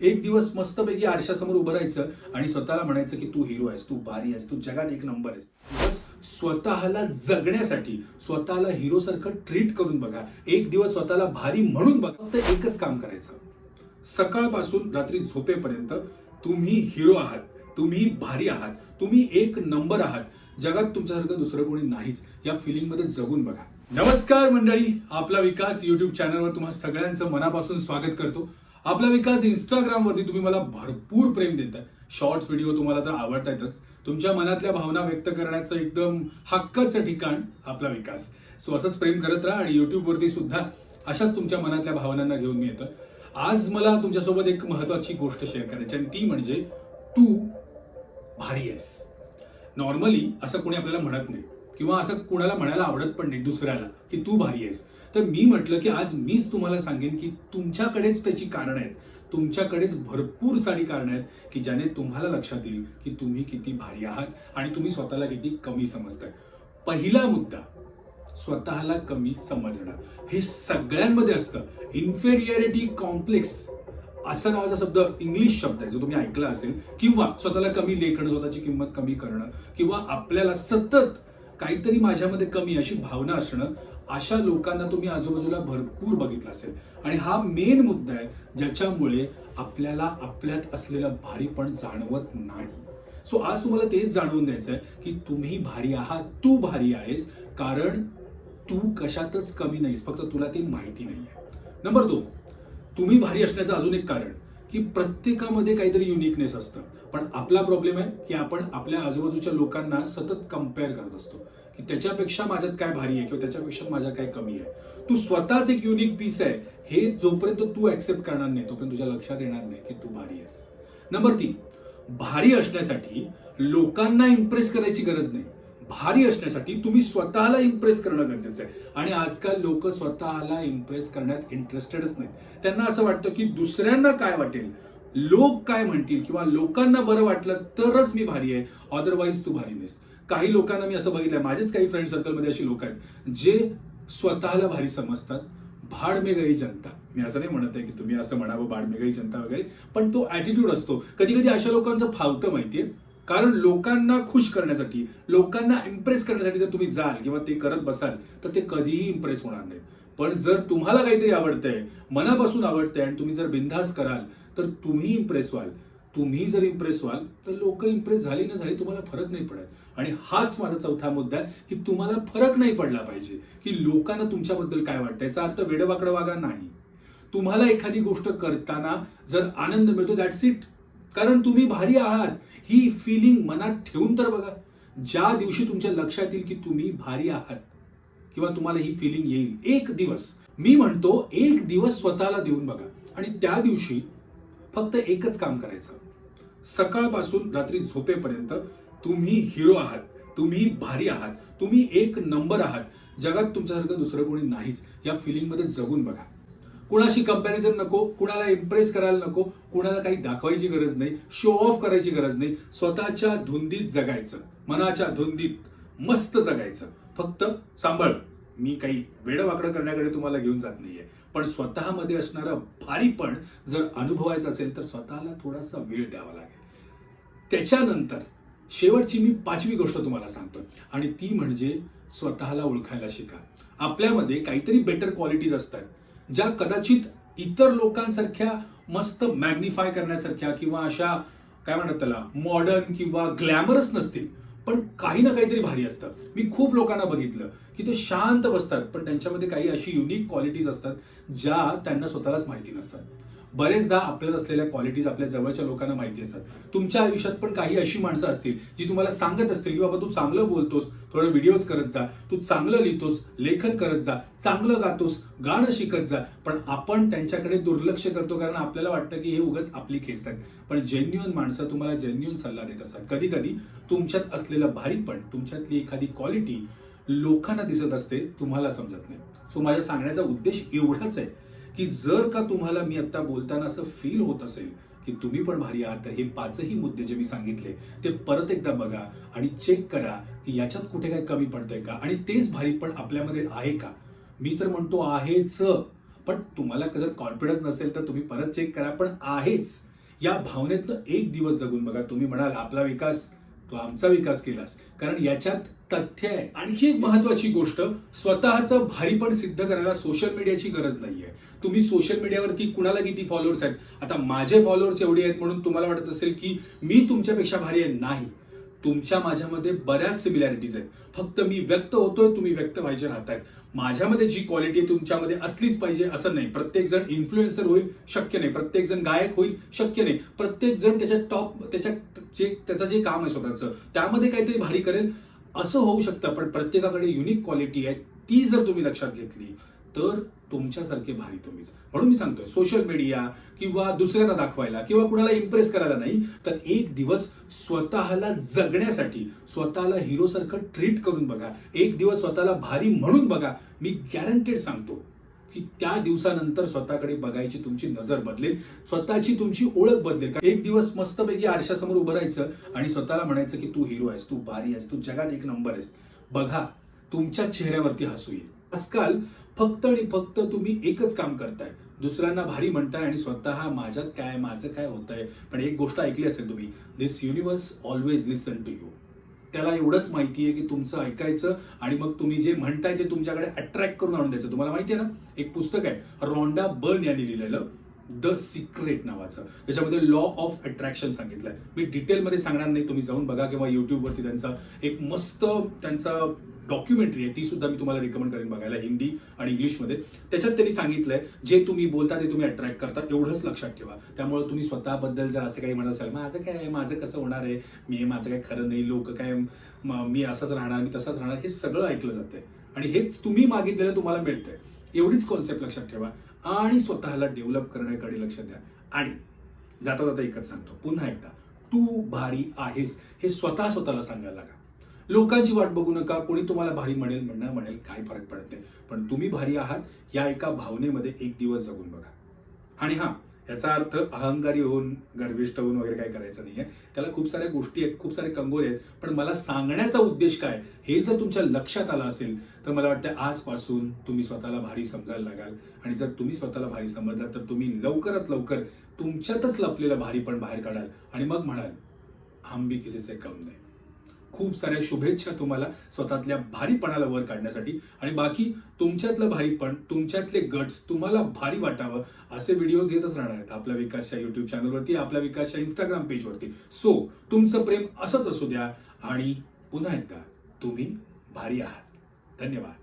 एक दिवस मस्तपैकी आरशासमोर उभं राहायचं आणि स्वतःला म्हणायचं की तू हिरो आहेस तू भारी आहेस तू जगात एक नंबर आहेस. स्वतःला जगण्यासाठी स्वतःला हिरो सारखं ट्रीट करून बघा. एक दिवस स्वतःला भारी म्हणून बघा. फक्त एकच काम करायचं. सकाळपासून रात्री झोपेपर्यंत तुम्ही हिरो आहात तुम्ही भारी आहात तुम्ही एक नंबर आहात. जगात तुमच्यासारखं दुसरं कोणी नाहीच. या फिलिंगमध्ये जगून बघा. नमस्कार मंडळी. आपला विकास युट्यूब चॅनलवर तुम्हा सगळ्यांचं मनापासून स्वागत करतो. आपला विकास इंस्टाग्राम वरती तुम्ही मला भरपूर प्रेम देताय. शॉर्ट्स व्हिडिओ तुम्हाला तर आवडतायतच तुमच्या मनातल्या भावना व्यक्त करण्याचं एकदम हक्काचं ठिकाण आपला विकास. सो असंच प्रेम करत राहा आणि युट्यूब वरती सुद्धा अशाच तुमच्या मनातल्या भावनांना घेऊन मी येतं आज मला तुमच्यासोबत एक महत्वाची गोष्ट शेअर करायची आणि ती म्हणजे तू भारी आहेस. नॉर्मली असं कोणी आपल्याला म्हणत नाही किंवा असं कुणाला म्हणायला आवडत पण नाही दुसऱ्याला की तू भारी आहेस. तर मी म्हटलं की आज मीच तुम्हाला सांगेन की तुमच्याकडेच त्याची कारणं आहेत. तुमच्याकडेच भरपूर सारी कारणं आहेत की ज्याने तुम्हाला लक्षात येईल की तुम्ही किती भारी आहात आणि तुम्ही स्वतःला किती कमी समजताय. पहिला मुद्दा स्वतःला कमी समजणं. हे सगळ्यांमध्ये असतं. इन्फेरियरिटी कॉम्प्लेक्स असा नावाचा शब्द इंग्लिश शब्द आहे. जो तुम्ही ऐकला असेल किंवा स्वतःला कमी लेखणं स्वतःची किंमत कमी करणं किंवा आपल्याला सतत काहीतरी माझ्यामध्ये कमी अशी भावना असणं अशा लोकांना तुम्ही आजूबाजूला भरपूर बघितलं असेल. आणि हा मेन मुद्दा आहे ज्याच्यामुळे आपल्याला आपल्यात असलेलं भारीपण जाणवत नाही. सो आज तुम्हाला तेच जाणवून द्यायचं आहे की तुम्ही भारी आहात तू भारी आहेस कारण तू कशातच कमी नाहीस फक्त तुला ते माहिती नाहीये. नंबर दोन तुम्ही भारी असण्याचं अजून एक कारण की प्रत्येकामध्ये काहीतरी युनिकनेस असतं. पण आपला प्रॉब्लेम आहे की आपण आपल्या आजूबाजूच्या लोकांना सतत कंपेअर करत असतो. की त्याच्यापेक्षा माझ्यात काय भारी आहे किंवा त्याच्यापेक्षा माझ्या काय कमी आहे? तू स्वतःच एक युनिक पीस आहे. हे जोपर्यंत तू ऍक्सेप्ट करणार नाही तोपर्यंत तुझ्या लक्षात येणार नाही की तू भारी आहेस. नंबर तीन भारी असण्यासाठी लोकांना इम्प्रेस करायची गरज नाही. भारी असण्यासाठी तुम्ही स्वतःला इम्प्रेस करणं गरजेचं आहे. आणि आजकाल लोक स्वतःला इम्प्रेस करण्यात इंटरेस्टेडच नाहीत. त्यांना असं वाटतं की दुसऱ्यांना काय वाटेल? लोक काय म्हणतील? किंवा लोकांना बरं वाटलं तरच मी भारी आहे. अदरवाईज तू भारी नाहीस. काही लोकांना मी असं बघितलंय माझेच काही फ्रेंड सर्कलमध्ये अशी लोक आहेत जे स्वतःला भारी समजतात भाडमेगळी जनता. मी असं नाही म्हणत आहे की तुम्ही असं म्हणावं भाडमेगळी जनता वगैरे पण तो ॲटिट्यूड असतो. कधी कधी अशा लोकांचं फावतं माहितीये कारण लोकांना खुश करण्यासाठी लोकांना इम्प्रेस करण्यासाठी जर तुम्ही जाल किंवा ते करत बसाल तर ते कधीही इम्प्रेस होणार नाही. पण जर तुम्हाला काहीतरी आवडतंय मनापासून आवडतंय आणि तुम्ही जर बिनधास्त कराल तर तुम्ही इम्प्रेस व्हाल. तुम्ही जर इम्प्रेस व्हाल तर लोक इम्प्रेस झाली ना झाली तुम्हाला फरक नाही पडत. आणि हाच माझा चौथा मुद्दा आहे की तुम्हाला फरक नाही पडला पाहिजे की लोकांना तुमच्याबद्दल काय वाटतं याचा अर्थ वेडवाकडं वागा नाही. तुम्हाला एखादी गोष्ट करताना जर आनंद मिळतो दॅट्स इट कारण तुम्ही भारी आहात. ही फिलिंग मनात ठेवून तर बघा. ज्या दिवशी तुमच्या लक्षात येईल की तुम्ही भारी आहात किंवा तुम्हाला ही फिलिंग येईल एक दिवस. मी म्हणतो एक दिवस स्वतःला देऊन बघा. आणि त्या दिवशी फक्त एकच काम करायचं. सकाळपासून रात्री झोपेपर्यंत तुम्ही हिरो आहात तुम्ही भारी आहात तुम्ही एक नंबर आहात. जगात तुमच्यासारखं दुसरं कोणी नाहीच. या फिलिंगमध्ये जगून बघा. कुणाशी कंपॅरिझन नको कुणाला इम्प्रेस करायला नको कुणाला काही दाखवायची गरज नाही शो ऑफ करायची गरज नाही. स्वतःच्या धुंदीत जगायचं. मनाच्या धुंदीत मस्त जगायचं. फक्त सांभाळ. मी काही वेडवाकडं करण्याकडे तुम्हाला घेऊन जात नाहीये. पण स्वतःमध्ये असणारं भारीपण जर अनुभवायचं असेल तर स्वतःला थोडासा वेळ द्यावा लागेल. त्याच्यानंतर शेवटची मी पाचवी गोष्ट तुम्हाला सांगतो आणि ती म्हणजे स्वतःला ओळखायला शिका. आपल्यामध्ये काहीतरी बेटर क्वालिटीज असतात. ज्या कदाचित इतर लोकांसारख्या मस्त मॅग्निफाय करण्यासारख्या किंवा अशा काय म्हणतात त्याला मॉडर्न किंवा ग्लॅमरस नसतील. पण काही ना काहीतरी भारी असतं. मी खूप लोकांना बघितलं की ते शांत बसतात पण त्यांच्यामध्ये काही अशी युनिक क्वालिटीज असतात ज्या त्यांना स्वतःलाच माहिती नसतात. बरेचदा आपल्यात असलेल्या क्वालिटीज आपल्या जवळच्या लोकांना माहिती असतात. तुमच्या आयुष्यात पण काही अशी माणसं असतील जी तुम्हाला सांगत असतील की बाबा तू चांगलं बोलतोस थोडं व्हिडिओज करत जा तू चांगलं लिहितोस लेखन करत जा चांगलं गातोस गाणं शिकत जा पण आपण त्यांच्याकडे दुर्लक्ष करतो कारण आपल्याला वाटतं की हे उगाच आपली खेचतात पण जेन्युअन माणसं तुम्हाला जेन्युअन सल्ला देत असतात. कधी कधी तुमच्यात असलेलं भारीपण तुमच्यातली एखादी क्वालिटी लोकांना दिसत असते तुम्हाला समजत नाही. सो माझ्या सांगण्याचा उद्देश एवढाच आहे की जर का तुम्हाला मी आता बोलताना असं फील होत असेल की तुम्ही पण भारी आहात तर हे पाचही मुद्दे जे मी सांगितले ते परत एकदा बघा आणि चेक करा की याच्यात कुठे काय कमी पडतंय का? आणि तेच भारीपण आपल्यामध्ये आहे का? मी तर म्हणतो आहेच पण तुम्हाला जर कॉन्फिडन्स नसेल तर तुम्ही परत चेक करा पण आहेच. या भावनेतनं एक दिवस जगून बघा. तुम्ही म्हणाल आपला विकास तो आमचा विकास केलास. कारण याच्यात तथ्य आहे. आणखी एक महत्वाची गोष्ट स्वतःचं भारीपण सिद्ध करायला सोशल मीडियाची गरज नाहीये. तुम्ही सोशल मीडियावरती कुणाला किती फॉलोअर्स आहेत? आता माझे फॉलोअर्स एवढे आहेत म्हणून तुम्हाला वाटत असेल की मी तुमच्यापेक्षा भारी आहे? नाही. तुमच्या माझ्यामध्ये बऱ्याच सिमिलॅरिटीज आहेत. फक्त मी व्यक्त होतोय तुम्ही व्यक्त व्हायचे राहतायत. माझ्यामध्ये जी क्वालिटी तुमच्यामध्ये असलीच पाहिजे असं नाही. प्रत्येक जण इन्फ्लुएन्सर होईल शक्य नाही. प्रत्येक जण गायक होईल शक्य नाही. प्रत्येक जण त्याच्या टॉप त्याच्या जे त्याचं जे काम आहे स्वतःचं त्यामध्ये काहीतरी भारी करेल असं होऊ शकतं. पण प्रत्येकाकडे युनिक क्वालिटी आहे ती जर तुम्ही लक्षात घेतली तर तुमच्यासारखे भारी तुम्हीच. म्हणून मी सांगतोय सोशल मीडिया किंवा दुसऱ्यांना दाखवायला किंवा कुणाला इम्प्रेस करायला नाही तर एक दिवस स्वतःला जगण्यासाठी स्वतःला हिरो सारखं ट्रीट करून बघा. एक दिवस स्वतःला भारी म्हणून बघा. मी गॅरंटेड सांगतो की त्या दिवसानंतर स्वतःकडे बघायची तुमची नजर बदलेल स्वतःची तुमची ओळख बदलेल. का एक दिवस मस्तपैकी आरशासमोर उभं राहायचं आणि स्वतःला म्हणायचं की तू हिरो आहेस तू भारी आहेस तू जगात एक नंबर आहेस. बघा तुमच्या चेहऱ्यावरती हसू येईल. आजकाल फक्त आणि फक्त तुम्ही एकच काम करताय. दुसऱ्यांना भारी म्हणताय आणि स्वतः माझ्यात काय माझं काय होतंय? पण एक गोष्ट ऐकली असेल तुम्ही this universe always listen to you त्याला एवढंच माहिती आहे की तुमचं ऐकायचं आणि मग तुम्ही जे म्हणताय ते तुमच्याकडे अट्रॅक्ट करून आणून द्यायचं. तुम्हाला माहिती आहे ना? एक पुस्तक आहे रॉन्डा बर्न यांनी लिहिलेलं. द सिक्रेट नावाचं. त्याच्यामध्ये लॉ ऑफ अट्रॅक्शन सांगितलंय. मी डिटेलमध्ये सांगणार नाही तुम्ही जाऊन बघा किंवा युट्यूबवरती त्यांचा एक मस्त त्यांचा डॉक्युमेंटरी आहे ती सुद्धा मी तुम्हाला रिकमेंड करेन बघायला हिंदी आणि इंग्लिशमध्ये. त्याच्यात त्यांनी सांगितलंय जे तुम्ही बोलता ते तुम्ही अट्रॅक्ट करता एवढंच लक्षात ठेवा. त्यामुळे तुम्ही स्वतःबद्दल जर असं काही म्हणत असाल माझं काय आहे? माझं कसं होणार आहे? मी माझं काय खरं नाही लोक काय मी असंच राहणार मी तसंच राहणार हे सगळं ऐकलं जातंय. आणि हेच तुम्ही मागितलेलं तुम्हाला मिळतंय. एवढीच कॉन्सेप्ट लक्षात ठेवा. आणि स्वतःला डेव्हलप करण्याकडे लक्ष द्या. आणि जाता जाता एकच सांगतो. पुन्हा एकदा तू भारी आहेस हे स्वतः स्वतःला सांगायला लागा. लोकांची वाट बघू नका कोणी तुम्हाला भारी म्हणेल म्हणणं म्हणेल काय फरक पडत नाही. पण तुम्ही भारी आहात या एका भावनेमध्ये एक दिवस जगून बघा. आणि हा याचा अर्थ अहंकारी होऊन गर्विष्ट होऊन वगैरे काय करायचं नाहीये. त्याला खूप साऱ्या गोष्टी आहेत खूप सारे कंगोरे आहेत पण मला सांगण्याचा उद्देश काय? हे जर तुमच्या लक्षात आलं असेल तर मला वाटतं आजपासून तुम्ही स्वतःला भारी समजायला लागाल. आणि जर तुम्ही स्वतःला भारी समजलात तर तुम्ही लवकरात लवकर तुमच्यातच लपलेलं भारी पण बाहेर काढाल. आणि मग म्हणाल हम भी किसी से कम नाही खूप साऱ्या शुभेच्छा तुम्हाला स्वतःतल्या भारीपणाला वर काढण्यासाठी. आणि बाकी तुमच्यातलं भारीपण तुमच्यातले गट्स तुम्हाला भारी वाटावं असे व्हिडिओज येतच राहणार आहेत आपल्या विकासच्या युट्यूब चॅनलवरती आपल्या विकासच्या इंस्टाग्राम पेजवरती सो तुमचं प्रेम असंच असू द्या आणि पुन्हा एकदा तुम्ही भारी आहात. धन्यवाद.